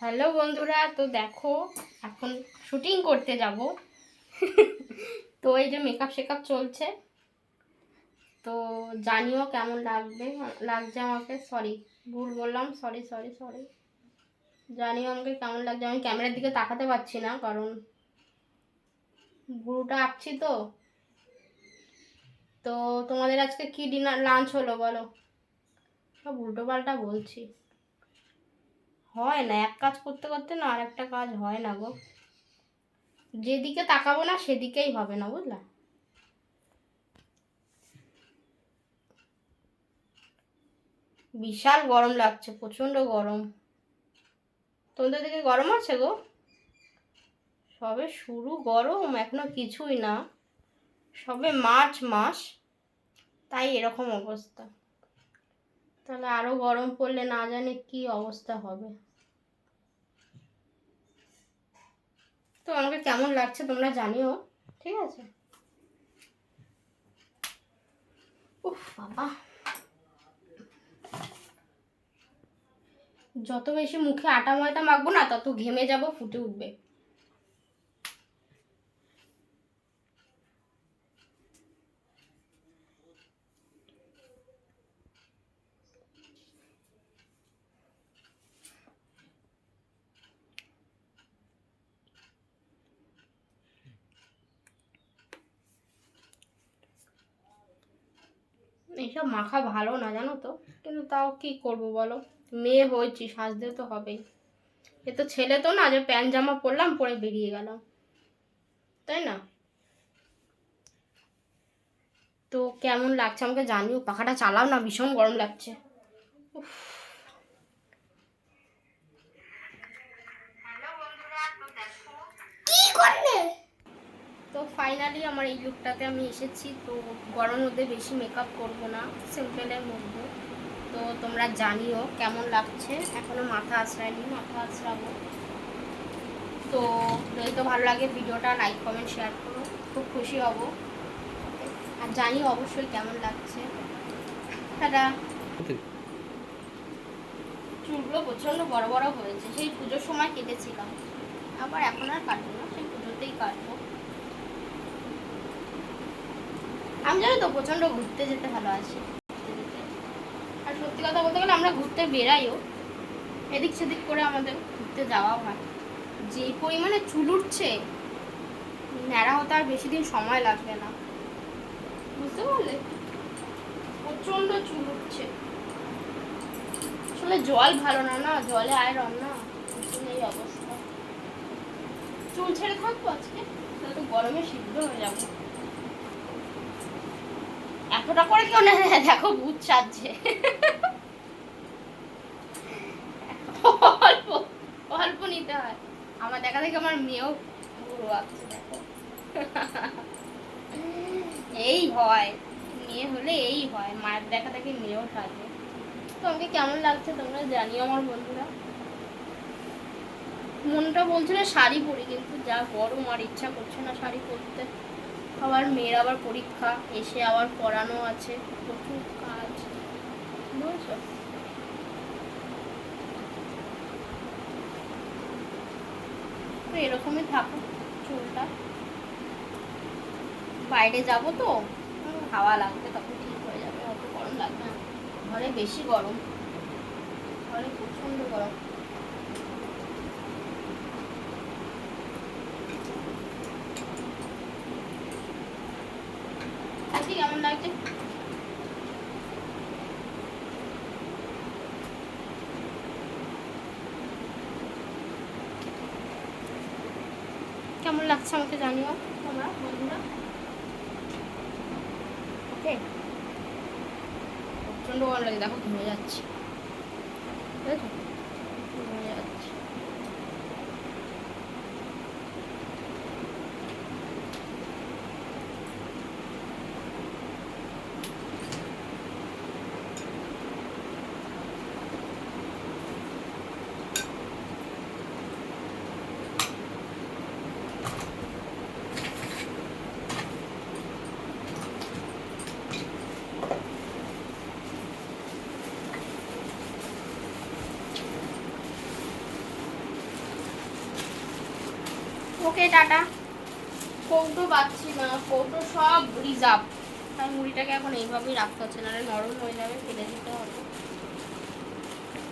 Hello বন্ধুরা, তো দেখো, এখন শুটিং করতে যাব। তো এই যে মেকআপ শেকআপ চলছে। তো জানিও কেমন লাগবে, লাগছে আমাকে? সরি ভুল বললাম। সরি সরি সরি জানিও আমাকে কেমন লাগছে? আমি ক্যামেরার দিকে তাকাতে পারছি না, কারণ গুরুটা আঁকছি তো। তো তোমাদের আজকে কি ডিনার লাঞ্চ হলো বলো? সব উল্টো পাল্টা বলছি। হয় না, এক কাজ করতে করতে না আর একটা কাজ হয় না গো। যেদিকে তাকাবো না সেদিকেই হবে না বুঝলা? বিশাল গরম লাগছে, প্রচণ্ড গরম। তোমাদের দিকে গরম আছে গো? সবে শুরু গরম, এখনও কিছুই না। সবে মার্চ মাস, তাই এরকম অবস্থা। তাহলে আরও গরম পড়লে না জানি কি অবস্থা হবে। তো আমাকে কেমন লাগছে তোমরা জানিও, ঠিক আছে? যত বেশি মুখে আটা ময়দা মাখবো না, তত ঘেমে যাব, ফুটে উঠবে। এইসব মাখা ভালো না জানো তো? কিন্তু তাও কি করব বলো? মেয়ে হয়েছি সাজতে তো হবেই। এ তো ছেলে তো না যে প্যান্ট জামা পরলাম পরে বেরিয়ে গেলাম। তাই না? তো কেমন লাগছে আমাকে জানিও? পাখাটা চালাও না ভীষণ গরম লাগছে। উফ। তো ফাইনালি আমার এই লুকটাতে আমি এসেছি। তো গরম মধ্যে বেশি মেকআপ করব না সিম্পলের মধ্যে। তো তোমরা জানিও কেমন লাগছে। এখনও মাথা আশ্রায়নি মাথা আশ্রাবো তো যদি তো ভালো লাগে ভিডিওটা লাইক কমেন্ট শেয়ার করো। খুব খুশি হব। আর জানি অবশ্যই কেমন লাগছে। চুলগুলো প্রচণ্ড বড় বড় হয়েছে। সেই পুজোর সময় কেটেছিলাম। আবার এখন আর কাটবো না, সেই পুজোতেই কাটবো। আমি জানো তো প্রচণ্ড ঘুরতে যেতে ভালোবাসি। আর সত্যি কথা বলতে গেলে আমরা ঘুরতে বেরাইও এদিক সেদিক করে আমাদের ঘুরতে যাওয়া হয়। যে পরিমাণে চুল উঠছে, ন্যাড়া হতে আর বেশি দিন সময় লাগবে না। বুঝতে পারলে? প্রচণ্ড চুল উঠছে। আসলে জল ভালো না না, জলে আয়রন না এই অবস্থা। চুল ছেড়ে থাকব আজকে? তাহলে তো গরমে সিদ্ধ হয়ে যাব। এতটা করে কেউ না দেখো, ভূত সাজছে। অল্প অল্প নিতে হয়। আমার দেখা দেখে আমার মেয়েও আসছে দেখো। এই হয়। মেয়ে হলে এই হয়। মায়ের দেখা দেখে মেয়েও সাজে। তো আমাকে কেমন লাগছে তোমরা জানিও আমার বন্ধুরা। মনটা বলছিল শাড়ি পরি, কিন্তু যা গরম আর ইচ্ছা করছে না শাড়ি পরতে। আবার মেয়ের আবার পরীক্ষা, এসে আবার পড়ানো আছে। প্রচুর কাজ। বুঝছ? এরকমই থাকো চুলটা। বাইরে যাব তো হাওয়া লাগবে তখন ঠিক হয়ে যাবে, অত গরম লাগবে না। ঘরে বেশি গরম। ঘরে প্রচণ্ড গরম। আজকে কেমন লাগছে কেমন লাগছে আমাকে জানিও তোমরা, বন্ধুরা? ওকে। প্রচণ্ড গরম লাগে দেখো ঘুমে যাচ্ছি। বুঝেছ ওকে টাটা। কৌটো পাচ্ছি না কৌটো সব রিজার্ভ। তাই মুড়িটাকে এখন এইভাবেই রাখতে হচ্ছে না নরম হয়ে যাবে ফেলে দিতে হবে।